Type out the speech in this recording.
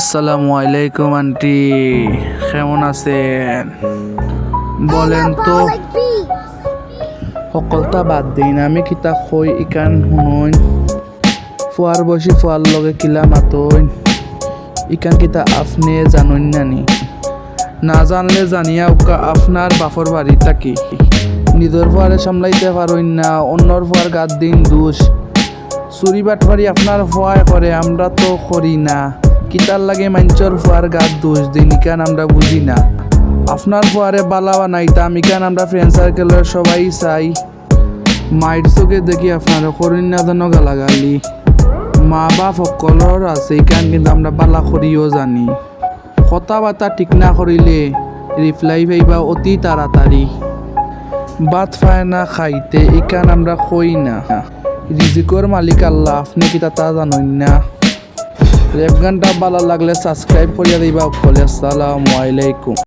আসসালামু আলাইকুম, আন্টি। কেমন আছেন? বলেন তো। সকলটা বাদ দিন, আমি কিতা কই ইকান শুনুন ফুয়ার বসি ফুয়ার লগে কিলা মাতইন। ইকান কিতা আপনি জানুন নানি। না জানলে জানিয়া উকা আপনার বাপর বাড়ি থাকি। নিজের ফুয়ারে সামলাইতে পারইন না অন্যর ফুয়ার গাদ দিন দোষ। চুরি বাটফারি আপনার ফুয়ায় করে আমরা তো করি না। কিতার লাগে মাঞ্চর ফুয়ার গাত দোষ দিন ইকান আমরা বুঝি না। আপনার ফুয়ারে বালাওয়া নাই তা ইকান আমরা ফ্রেন্ড সার্কেলের সবাই চাই? মাইট চোখে দেখি আপনার করিন গালাগালি। মা বাপ সকলর আছে ইকান কিন্তু আমরা বালা করিও জানি। কথা বার্তা ঠিক না করিলে রিপ্লাই পাইবা অতি তাড়াতাড়ি। বাদ ফায় না খাইতে ইকান আমরা কই না। রিজিকর মালিক আল্লাহ, আপনি কি তা জানেন না? রেপ গানটা ভালো লাগলে সাবস্ক্রাইব করিয়া দিবা। সকলে আসসালামু আলাইকুম।